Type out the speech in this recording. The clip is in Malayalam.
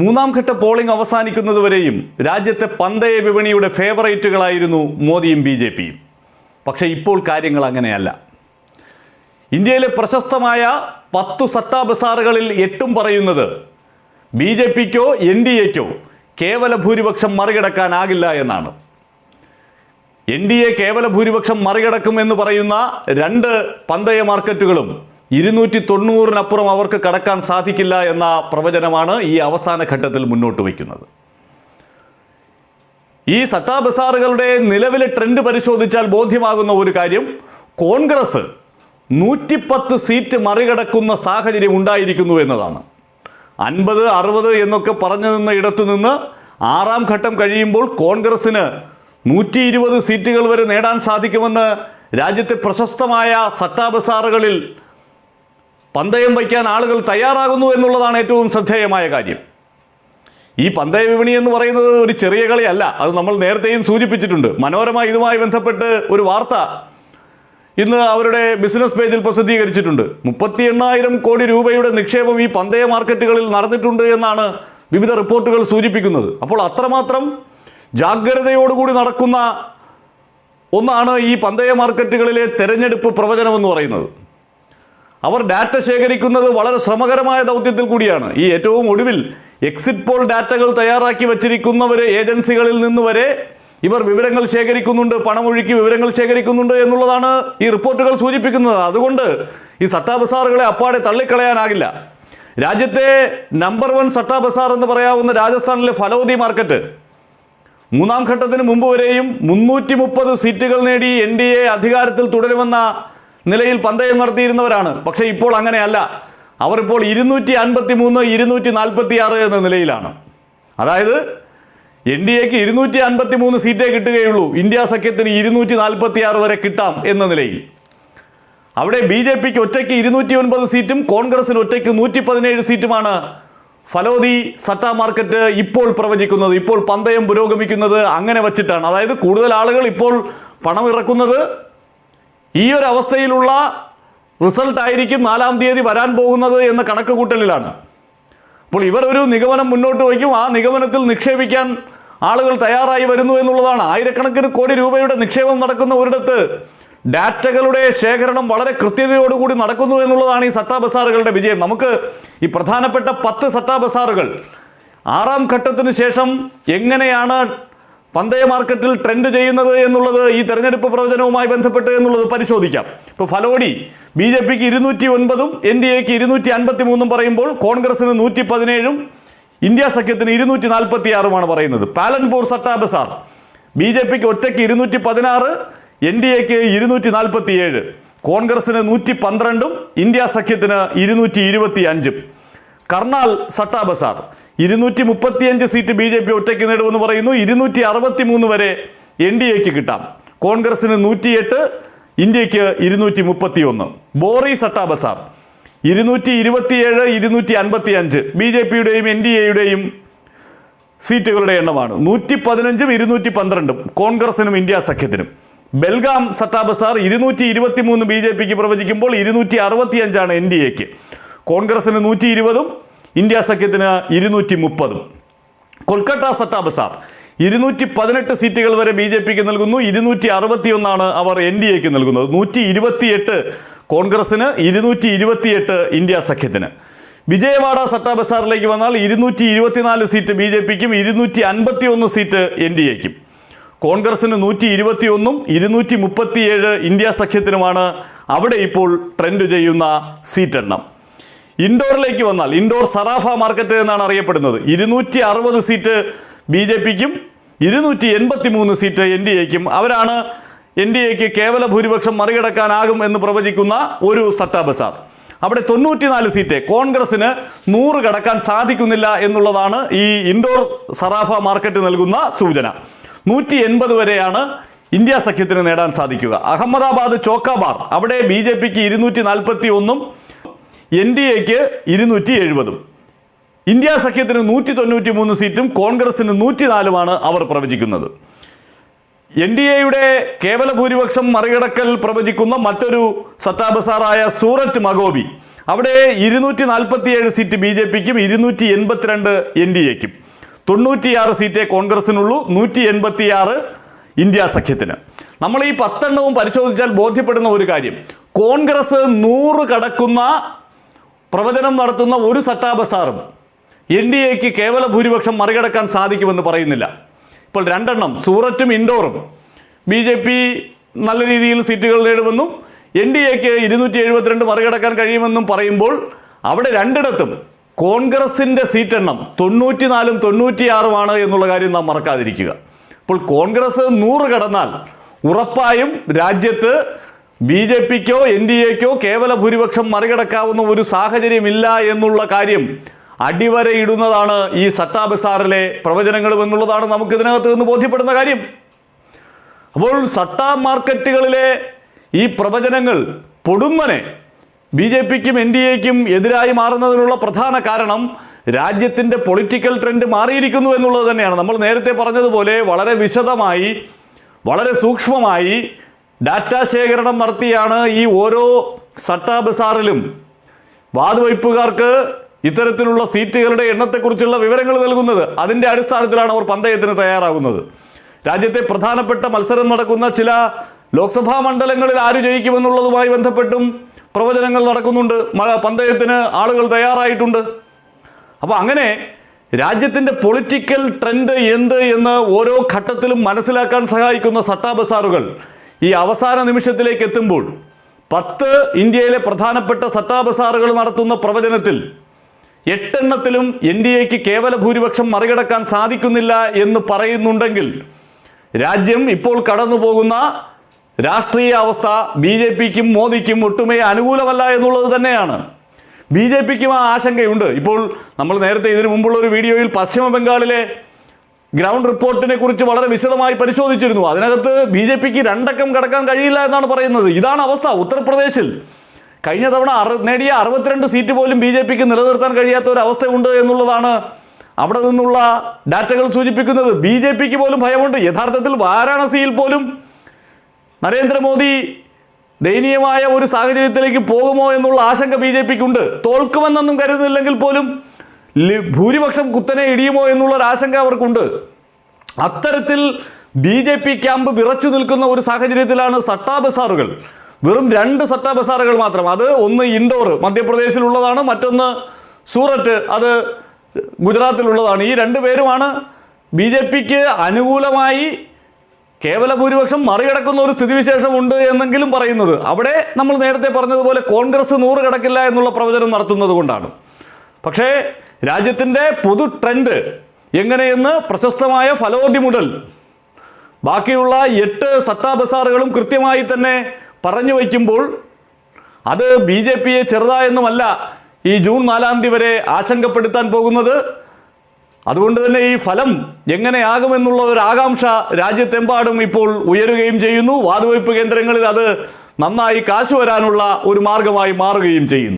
മൂന്നാം ഘട്ട പോളിംഗ് അവസാനിക്കുന്നതുവരെയും രാജ്യത്തെ പന്തയ വിപണിയുടെ ഫേവറേറ്റുകളായിരുന്നു മോദിയും ബി ജെ പിയും പക്ഷേ ഇപ്പോൾ കാര്യങ്ങൾ അങ്ങനെയല്ല. ഇന്ത്യയിലെ പ്രശസ്തമായ പത്തു സട്ടാ ബസാറുകളിൽ എട്ടും പറയുന്നത് ബി ജെ പിക്കോ എൻ ഡി എക്കോ കേവല ഭൂരിപക്ഷം മറികടക്കാനാകില്ല എന്നാണ്. എൻ ഡി എ കേവല ഭൂരിപക്ഷം മറികടക്കും എന്ന് പറയുന്ന രണ്ട് പന്തയ മാർക്കറ്റുകളും ഇരുന്നൂറ്റി തൊണ്ണൂറിനപ്പുറം അവർക്ക് കടക്കാൻ സാധിക്കില്ല എന്ന പ്രവചനമാണ് ഈ അവസാന ഘട്ടത്തിൽ മുന്നോട്ട് വയ്ക്കുന്നത്. ഈ സട്ടാ ബസാറുകളുടെ നിലവിലെ ട്രെൻഡ് പരിശോധിച്ചാൽ ബോധ്യമാകുന്ന ഒരു കാര്യം കോൺഗ്രസ് നൂറ്റിപ്പത്ത് സീറ്റ് മറികടക്കുന്ന സാഹചര്യം ഉണ്ടായിരിക്കുന്നു എന്നതാണ്. അൻപത് അറുപത് എന്നൊക്കെ പറഞ്ഞു നിന്ന ഇടത്തു നിന്ന് ആറാം ഘട്ടം കഴിയുമ്പോൾ കോൺഗ്രസിന് നൂറ്റി ഇരുപത് സീറ്റുകൾ വരെ നേടാൻ സാധിക്കുമെന്ന് രാജ്യത്തെ പ്രശസ്തമായ സട്ടാ ബസാറുകളിൽ പന്തയം വയ്ക്കാൻ ആളുകൾ തയ്യാറാകുന്നു എന്നുള്ളതാണ് ഏറ്റവും ശ്രദ്ധേയമായ കാര്യം. ഈ പന്തയ വിപണി എന്ന് പറയുന്നത് ഒരു ചെറിയ കളിയല്ല. അത് നമ്മൾ നേരത്തെയും സൂചിപ്പിച്ചിട്ടുണ്ട്. മനോരമ ഇതുമായി ബന്ധപ്പെട്ട് ഒരു വാർത്ത ഇന്ന് അവരുടെ ബിസിനസ് പേജിൽ പ്രസിദ്ധീകരിച്ചിട്ടുണ്ട്. മുപ്പത്തി എണ്ണായിരം കോടി രൂപയുടെ നിക്ഷേപം ഈ പന്തയ മാർക്കറ്റുകളിൽ നടന്നിട്ടുണ്ട് എന്നാണ് വിവിധ റിപ്പോർട്ടുകൾ സൂചിപ്പിക്കുന്നത്. അപ്പോൾ അത്രമാത്രം ജാഗ്രതയോടുകൂടി നടക്കുന്ന ഒന്നാണ് ഈ പന്തയ മാർക്കറ്റുകളിലെ തെരഞ്ഞെടുപ്പ് പ്രവചനം എന്ന് പറയുന്നത്. അവർ ഡാറ്റ ശേഖരിക്കുന്നത് വളരെ ശ്രമകരമായ ദൗത്യത്തിൽ കൂടിയാണ്. ഈ ഏറ്റവും ഒടുവിൽ എക്സിറ്റ് പോൾ ഡാറ്റകൾ തയ്യാറാക്കി വച്ചിരിക്കുന്നവർ ഏജൻസികളിൽ നിന്ന് വരെ ഇവർ വിവരങ്ങൾ ശേഖരിക്കുന്നുണ്ട് പണമൊഴുക്കി വിവരങ്ങൾ ശേഖരിക്കുന്നുണ്ട് എന്നുള്ളതാണ് ഈ റിപ്പോർട്ടുകൾ സൂചിപ്പിക്കുന്നത്. അതുകൊണ്ട് ഈ സട്ടാ ബസാറുകളെ അപ്പാടെ തള്ളിക്കളയാനാകില്ല. രാജ്യത്തെ നമ്പർ വൺ സട്ടാബസാർ എന്ന് പറയാവുന്ന രാജസ്ഥാനിലെ ഫലോദി മാർക്കറ്റ്. മൂന്നാം ഘട്ടത്തിന് മുമ്പ് വരെയും മുന്നൂറ്റി മുപ്പത് സീറ്റുകൾ നേടി എൻ ഡി എ അധികാരത്തിൽ തുടരുമെന്ന നിലയിൽ പന്തയം നടത്തിയിരുന്നവരാണ്. പക്ഷേ ഇപ്പോൾ അങ്ങനെയല്ല. അവർ ഇപ്പോൾ ഇരുന്നൂറ്റി അൻപത്തി മൂന്ന് ഇരുന്നൂറ്റി നാൽപ്പത്തി ആറ് എന്ന നിലയിലാണ്. അതായത് എൻ ഡി എക്ക് ഇരുന്നൂറ്റി അൻപത്തി മൂന്ന് സീറ്റേ കിട്ടുകയുള്ളൂ. ഇന്ത്യ സഖ്യത്തിന് ഇരുന്നൂറ്റി നാൽപ്പത്തി ആറ് വരെ കിട്ടാം എന്ന നിലയിൽ. അവിടെ ബി ജെ പിക്ക് ഒറ്റയ്ക്ക് ഇരുന്നൂറ്റി ഒൻപത് സീറ്റും കോൺഗ്രസിന് ഒറ്റയ്ക്ക് നൂറ്റി പതിനേഴ് സീറ്റുമാണ് ഫലോദി സട്ടാ മാർക്കറ്റ് ഇപ്പോൾ പ്രവചിക്കുന്നത്. ഇപ്പോൾ പന്തയം പുരോഗമിക്കുന്നത് അങ്ങനെ വച്ചിട്ടാണ്. അതായത് കൂടുതൽ ആളുകൾ ഇപ്പോൾ പണം ഇറക്കുന്നത് ഈ ഒരു അവസ്ഥയിലുള്ള റിസൾട്ട് ആയിരിക്കും നാലാം തീയതി വരാൻ പോകുന്നത് എന്ന കണക്ക് കൂട്ടലിലാണ് അപ്പോൾ ഇവർ ഒരു നിഗമനം മുന്നോട്ട് വയ്ക്കും. ആ നിഗമനത്തിൽ നിക്ഷേപിക്കാൻ ആളുകൾ തയ്യാറായി വരുന്നു എന്നുള്ളതാണ്. ആയിരക്കണക്കിന് കോടി രൂപയുടെ നിക്ഷേപം നടക്കുന്ന ഒരിടത്ത് ഡാറ്റകളുടെ ശേഖരണം വളരെ കൃത്യതയോടുകൂടി നടക്കുന്നു എന്നുള്ളതാണ് ഈ സട്ടാ ബസാറുകളുടെ വിജയം. നമുക്ക് ഈ പ്രധാനപ്പെട്ട പത്ത് സട്ടാ ബസാറുകൾ ആറാം ഘട്ടത്തിന് ശേഷം എങ്ങനെയാണ് പന്തയ മാർക്കറ്റിൽ ട്രെൻഡ് ചെയ്യുന്നത് എന്നുള്ളത് ഈ തെരഞ്ഞെടുപ്പ് പ്രവചനവുമായി ബന്ധപ്പെട്ട് എന്നുള്ളത് പരിശോധിക്കാം. ഇപ്പോൾ ഫലോഡി ബി ജെ പിക്ക് ഇരുന്നൂറ്റി ഒൻപതും എൻ ഡി എക്ക് ഇരുന്നൂറ്റി അൻപത്തി മൂന്നും പറയുമ്പോൾ കോൺഗ്രസിന് നൂറ്റി പതിനേഴും ഇന്ത്യ സഖ്യത്തിന് ഇരുന്നൂറ്റി നാൽപ്പത്തി ആറുമാണ് പറയുന്നത്. പാലൻപൂർ സട്ടാബസാർ ബി ജെ പിക്ക് ഒറ്റയ്ക്ക് ഇരുന്നൂറ്റി പതിനാറ് എൻ ഡി എക്ക് ഇരുന്നൂറ്റി നാൽപ്പത്തി ഏഴ് കോൺഗ്രസിന് നൂറ്റി പന്ത്രണ്ടും ഇന്ത്യ സഖ്യത്തിന് ഇരുന്നൂറ്റി ഇരുപത്തി അഞ്ചും കർണാൽ സട്ടാ ബസാർ ഇരുന്നൂറ്റി മുപ്പത്തിയഞ്ച് സീറ്റ് ബി ജെ പി ഒറ്റയ്ക്ക് നേടുമെന്ന് പറയുന്നു. ഇരുന്നൂറ്റി അറുപത്തി മൂന്ന് വരെ എൻ ഡി എക്ക് കിട്ടാം. കോൺഗ്രസിന് നൂറ്റിയെട്ട് ഇന്ത്യയ്ക്ക് ഇരുന്നൂറ്റി മുപ്പത്തി ഒന്ന് ബോറി സട്ടാബസാർ ഇരുന്നൂറ്റി ഇരുപത്തിയേഴ് ഇരുന്നൂറ്റി അൻപത്തി അഞ്ച് ബി ജെ പിയുടെയും എൻ ഡി എയുടെയും സീറ്റുകളുടെ എണ്ണമാണ്. നൂറ്റി പതിനഞ്ചും ഇരുന്നൂറ്റി പന്ത്രണ്ടും കോൺഗ്രസിനും ഇന്ത്യ സഖ്യത്തിനും. ബെൽഗാം സട്ടാബസാർ ഇരുന്നൂറ്റി ഇരുപത്തി മൂന്ന് ബി ജെ പിക്ക് പ്രവചിക്കുമ്പോൾ ഇരുന്നൂറ്റി അറുപത്തി അഞ്ചാണ് എൻ ഡി എക്ക്. കോൺഗ്രസിന് നൂറ്റി ഇരുപതും ഇന്ത്യ സഖ്യത്തിന് ഇരുന്നൂറ്റി മുപ്പതും കൊൽക്കത്ത സട്ടാ ബസാർ ഇരുന്നൂറ്റി പതിനെട്ട് സീറ്റുകൾ വരെ ബി ജെ പിക്ക് നൽകുന്നു. ഇരുന്നൂറ്റി അറുപത്തി ഒന്നാണ് അവർ എൻ ഡി എക്ക് നൽകുന്നത്. നൂറ്റി ഇരുപത്തിയെട്ട് കോൺഗ്രസിന് ഇരുന്നൂറ്റി ഇരുപത്തിയെട്ട് ഇന്ത്യ സഖ്യത്തിന്. വിജയവാഡ സട്ടാ ബസാറിലേക്ക് വന്നാൽ ഇരുന്നൂറ്റി ഇരുപത്തിനാല് സീറ്റ് ബി ജെ പിക്കും ഇരുന്നൂറ്റി അൻപത്തി ഒന്ന് സീറ്റ് എൻ ഡി എക്കും. കോൺഗ്രസിന് നൂറ്റി ഇരുപത്തി ഒന്നും ഇരുന്നൂറ്റി മുപ്പത്തിയേഴ് ഇന്ത്യ സഖ്യത്തിനുമാണ് അവിടെ ഇപ്പോൾ ട്രെൻഡ് ചെയ്യുന്ന സീറ്റ് എണ്ണം ഇൻഡോറിലേക്ക് വന്നാൽ ഇൻഡോർ സറാഫ മാർക്കറ്റ് എന്നാണ് അറിയപ്പെടുന്നത്. ഇരുന്നൂറ്റി അറുപത് സീറ്റ് ബി ജെ പിക്കും ഇരുന്നൂറ്റി എൺപത്തി മൂന്ന് സീറ്റ് എൻ ഡി എക്കും. അവരാണ് എൻ ഡി എക്ക് കേവല ഭൂരിപക്ഷം മറികടക്കാനാകും എന്ന് പ്രവചിക്കുന്ന ഒരു സട്ടാ ബസാർ അവിടെ തൊണ്ണൂറ്റിനാല് സീറ്റ് കോൺഗ്രസിന് നൂറ് കടക്കാൻ സാധിക്കുന്നില്ല എന്നുള്ളതാണ് ഈ ഇൻഡോർ സറാഫ മാർക്കറ്റ് നൽകുന്ന സൂചന. നൂറ്റി എൺപത് വരെയാണ് ഇന്ത്യ സഖ്യത്തിന് നേടാൻ സാധിക്കുക. അഹമ്മദാബാദ് ചോക്കാബാർ. അവിടെ ബി ജെ പിക്ക് ഇരുന്നൂറ്റി നാൽപ്പത്തി ഒന്നും എൻ ഡി എക്ക് ഇരുന്നൂറ്റി എഴുപതും ഇന്ത്യ സഖ്യത്തിന് നൂറ്റി തൊണ്ണൂറ്റി മൂന്ന് സീറ്റും കോൺഗ്രസിന് നൂറ്റി നാലുമാണ് അവർ പ്രവചിക്കുന്നത്. എൻ ഡി എയുടെ കേവല ഭൂരിപക്ഷം മറികടക്കൽ പ്രവചിക്കുന്ന മറ്റൊരു സത്താബസാറായ സൂററ്റ് മഗോബി അവിടെ ഇരുന്നൂറ്റി നാൽപ്പത്തിയേഴ് സീറ്റ് ബി ജെ പിക്കും ഇരുന്നൂറ്റി എൺപത്തിരണ്ട് എൻ ഡി എക്കും. തൊണ്ണൂറ്റിയാറ് സീറ്റേ കോൺഗ്രസിനുള്ളൂ നൂറ്റി എൺപത്തിയാറ് ഇന്ത്യ സഖ്യത്തിന്. നമ്മൾ ഈ പത്തെണ്ണവും പരിശോധിച്ചാൽ ബോധ്യപ്പെടുന്ന ഒരു കാര്യം കോൺഗ്രസ് നൂറ് കടക്കുന്ന പ്രവചനം നടത്തുന്ന ഒരു സട്ടാ ബസാറും എൻ ഡി എക്ക് കേവല ഭൂരിപക്ഷം മറികടക്കാൻ സാധിക്കുമെന്ന് പറയുന്നില്ല. ഇപ്പോൾ രണ്ടെണ്ണം സൂററ്റും ഇൻഡോറും. ബി ജെ പി നല്ല രീതിയിൽ സീറ്റുകൾ നേടുമെന്നും എൻ ഡി എക്ക് ഇരുന്നൂറ്റി എഴുപത്തിരണ്ട് മറികടക്കാൻ കഴിയുമെന്നും പറയുമ്പോൾ അവിടെ രണ്ടിടത്തും കോൺഗ്രസിന്റെ സീറ്റെണ്ണം തൊണ്ണൂറ്റിനാലും തൊണ്ണൂറ്റിയാറുമാണ് എന്നുള്ള കാര്യം നാം മറക്കാതിരിക്കുക. അപ്പോൾ കോൺഗ്രസ് നൂറ് കടന്നാൽ ഉറപ്പായും രാജ്യത്ത് ബി ജെ പിക്കോ എൻ ഡി എക്കോ കേവല ഭൂരിപക്ഷം മറികടക്കാവുന്ന ഒരു സാഹചര്യമില്ല എന്നുള്ള കാര്യം അടിവരയിടുന്നതാണ് ഈ സട്ടാ ബസാറിലെ പ്രവചനങ്ങളും എന്നുള്ളതാണ് നമുക്ക് ഇതിനകത്ത് നിന്ന് ബോധ്യപ്പെടുന്ന കാര്യം. അപ്പോൾ സട്ടാ മാർക്കറ്റുകളിലെ ഈ പ്രവചനങ്ങൾ പൊടുങ്ങനെ ബി ജെ പിക്കും എൻ ഡി എക്കും എതിരായി മാറുന്നതിനുള്ള പ്രധാന കാരണം രാജ്യത്തിന്റെ പൊളിറ്റിക്കൽ ട്രെൻഡ് മാറിയിരിക്കുന്നു എന്നുള്ളത് തന്നെയാണ്. നമ്മൾ നേരത്തെ പറഞ്ഞതുപോലെ വളരെ വിശദമായി വളരെ സൂക്ഷ്മമായി ഡാറ്റ ശേഖരണം നടത്തിയാണ് ഈ ഓരോ സട്ടാ ബസാറിലും വാതുവയ്പ്പുകാർക്ക് ഇത്തരത്തിലുള്ള സീറ്റുകളുടെ എണ്ണത്തെക്കുറിച്ചുള്ള വിവരങ്ങൾ നൽകുന്നത്. അതിന്റെ അടിസ്ഥാനത്തിലാണ് അവർ പന്തയത്തിന് തയ്യാറാകുന്നത്. രാജ്യത്തെ പ്രധാനപ്പെട്ട മത്സരം നടക്കുന്ന ചില ലോക്സഭാ മണ്ഡലങ്ങളിൽ ആര് ജയിക്കുമെന്നുള്ളതുമായി ബന്ധപ്പെട്ടും പ്രവചനങ്ങൾ നടക്കുന്നുണ്ട്. പന്തയത്തിന് ആളുകൾ തയ്യാറായിട്ടുണ്ട്. അപ്പോൾ അങ്ങനെ രാജ്യത്തിന്റെ പൊളിറ്റിക്കൽ ട്രെൻഡ് എന്ത് എന്ന് ഓരോ ഘട്ടത്തിലും മനസ്സിലാക്കാൻ സഹായിക്കുന്ന സട്ടാ ബസാറുകൾ ഈ അവസാന നിമിഷത്തിലേക്ക് എത്തുമ്പോൾ പത്ത് ഇന്ത്യയിലെ പ്രധാനപ്പെട്ട സത്താബസാറുകൾ നടത്തുന്ന പ്രവചനത്തിൽ എട്ടെണ്ണത്തിലും എൻ ഡി എക്ക് കേവല ഭൂരിപക്ഷം മറികടക്കാൻ സാധിക്കുന്നില്ല എന്ന് പറയുന്നുണ്ടെങ്കിൽ രാജ്യം ഇപ്പോൾ കടന്നു പോകുന്ന രാഷ്ട്രീയ അവസ്ഥ ബി ജെ പിക്കും മോദിക്കും ഒട്ടുമേ അനുകൂലമല്ല എന്നുള്ളത് തന്നെയാണ്. ബി ജെ പിക്കും ആ ആശങ്കയുണ്ട്. ഇപ്പോൾ നമ്മൾ നേരത്തെ ഇതിനു മുമ്പുള്ള ഒരു വീഡിയോയിൽ പശ്ചിമ ബംഗാളിലെ ഗ്രൗണ്ട് റിപ്പോർട്ടിനെ കുറിച്ച് വളരെ വിശദമായി പരിശോധിച്ചിരുന്നു. അതിനകത്ത് ബി ജെ പിക്ക് രണ്ടക്കം കടക്കാൻ കഴിയില്ല എന്നാണ് പറയുന്നത്. ഇതാണ് അവസ്ഥ ഉത്തർപ്രദേശിൽ. കഴിഞ്ഞ തവണ അറു നേടിയ അറുപത്തിരണ്ട് സീറ്റ് പോലും ബി ജെ പിക്ക് നിലനിർത്താൻ കഴിയാത്ത ഒരു അവസ്ഥയുണ്ട് എന്നുള്ളതാണ് അവിടെ നിന്നുള്ള ഡാറ്റകൾ സൂചിപ്പിക്കുന്നത്. ബി ജെ പിക്ക് പോലും ഭയമുണ്ട്. യഥാർത്ഥത്തിൽ വാരാണസിയിൽ പോലും നരേന്ദ്രമോദി ദയനീയമായ ഒരു സാഹചര്യത്തിലേക്ക് പോകുമോ എന്നുള്ള ആശങ്ക ബി ജെ പിക്കുണ്ട്. തോൽക്കുമെന്നൊന്നും കരുതുന്നില്ലെങ്കിൽ പോലും ഭൂരിപക്ഷം കുത്തനെ ഇടിയുമോ എന്നുള്ളൊരു ആശങ്ക അവർക്കുണ്ട്. അത്തരത്തിൽ ബി ജെ പി ക്യാമ്പ് വിറച്ചു നിൽക്കുന്ന ഒരു സാഹചര്യത്തിലാണ് സട്ടാ ബസാറുകൾ വെറും രണ്ട് സട്ടാ ബസാറുകൾ മാത്രം. അത് ഒന്ന് ഇൻഡോർ മധ്യപ്രദേശിലുള്ളതാണ് മറ്റൊന്ന് സൂററ്റ് അത് ഗുജറാത്തിലുള്ളതാണ്. ഈ രണ്ട് പേരുമാണ് ബി ജെ പിക്ക് അനുകൂലമായി കേവല ഭൂരിപക്ഷം മറികടക്കുന്ന ഒരു സ്ഥിതിവിശേഷം ഉണ്ട് എന്നെങ്കിലും പറയുന്നത്. അവിടെ നമ്മൾ നേരത്തെ പറഞ്ഞതുപോലെ കോൺഗ്രസ് നൂറ് കിടക്കില്ല എന്നുള്ള പ്രവചനം നടത്തുന്നത് കൊണ്ടാണ്. പക്ഷേ രാജ്യത്തിന്റെ പൊതു ട്രെൻഡ് എങ്ങനെയെന്ന് പ്രശസ്തമായ ഫലോദി മുതൽ ബാക്കിയുള്ള എട്ട് സത്താ ബസാറുകളും കൃത്യമായി തന്നെ പറഞ്ഞു വയ്ക്കുമ്പോൾ അത് ബി ജെ പിയെ ചെറുതായെന്നുമല്ല ഈ ജൂൺ നാലാം തീയതി വരെ ആശങ്കപ്പെടുത്താൻ പോകുന്നത്. അതുകൊണ്ട് തന്നെ ഈ ഫലം എങ്ങനെയാകുമെന്നുള്ള ഒരു ആകാംക്ഷ രാജ്യത്തെമ്പാടും ഇപ്പോൾ ഉയരുകയും ചെയ്യുന്നു. വാതുവയ്പ് കേന്ദ്രങ്ങളിൽ അത് നന്നായി കാശ് വരാനുള്ള ഒരു മാർഗമായി മാറുകയും ചെയ്യുന്നു.